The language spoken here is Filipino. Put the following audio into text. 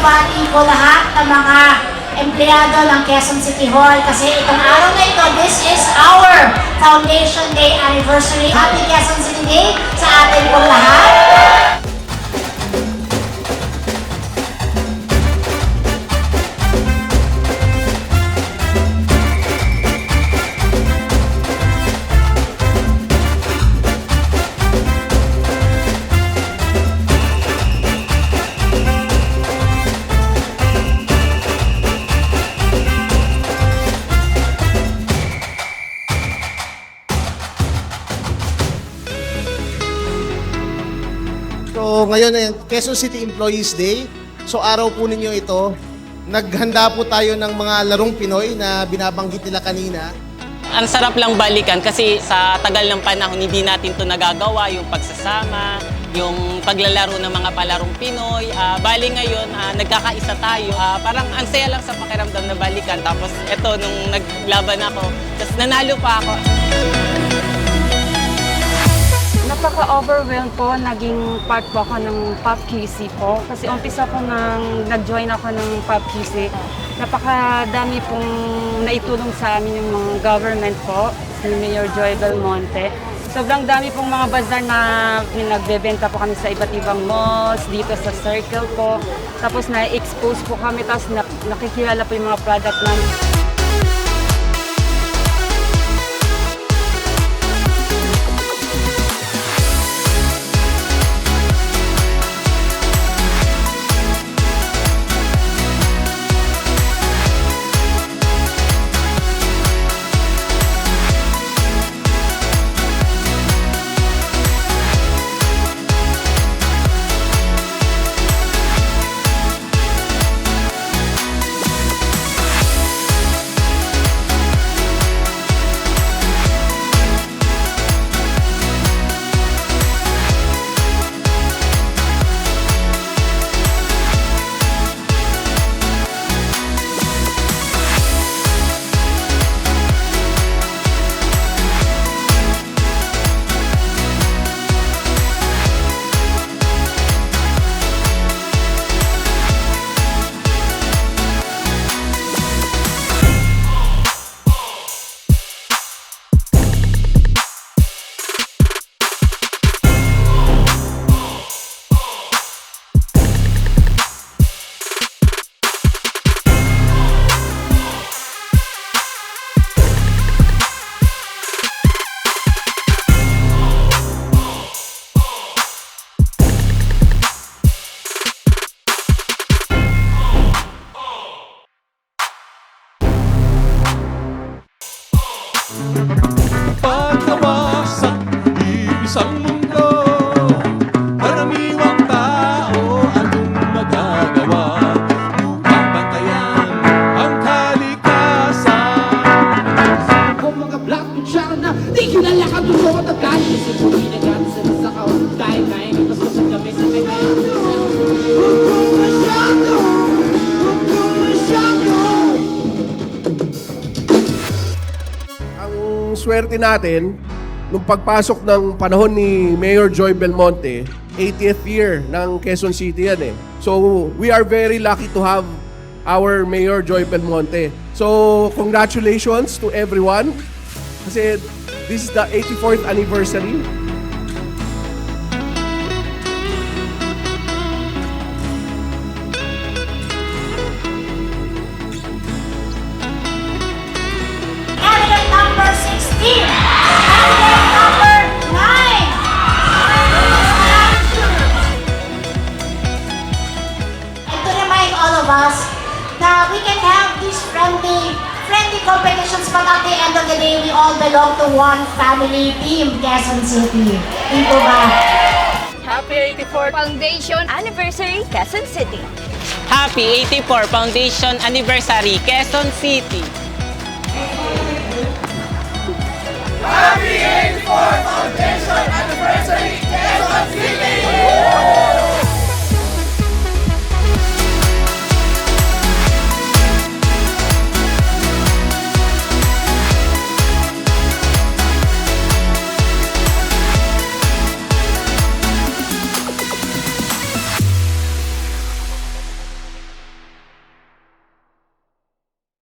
binabati ko lahat ng mga empleyado ng Quezon City Hall kasi itong araw na ito, this is our Foundation Day Anniversary. Happy Quezon City Day sa atin pong lahat. Ngayon ay Quezon City Employees Day. So araw po ninyo ito. Naghanda po tayo ng mga larong Pinoy na binabanggit nila kanina. Ang sarap lang balikan kasi sa tagal ng panahon hindi natin to nagagawa, yung pagsasama, yung paglalaro ng mga palarong Pinoy. Ah, bali ngayon, ah, nagkakaisa tayo. Ah, parang ang saya lang sa pakiramdam na balikan. Tapos eto, nung naglaban ako, tapos nanalo pa ako. Napaka-overwhelmed po. Naging part po ako ng Pop QC po. Kasi umpisa po nang nag-join ako ng Pop QC. Napakadami pong naitulong sa amin yung mga government po. Si Mayor Joy Belmonte. Sobrang dami pong mga bazaar na nagbebenta po kami sa iba't ibang malls, dito sa Circle po. Tapos na-expose po kami, tapos na- nakikilala po yung mga product namin. Ang swerte natin, nung pagpasok ng panahon ni Mayor Joy Belmonte, 80th year ng Quezon City yan eh. So, we are very lucky to have our Mayor Joy Belmonte. So, congratulations to everyone. Kasi this is the 84th anniversary. Number 16. Candidate number 9. And to remind all of us that we can have these friendly friendly competitions but at the end of the day, we all belong to one family team, Quezon City. Di po ba? Happy 84th Foundation Anniversary, Quezon City. Happy 84 Foundation Anniversary, Quezon City! Happy 84 Foundation Anniversary Quezon City!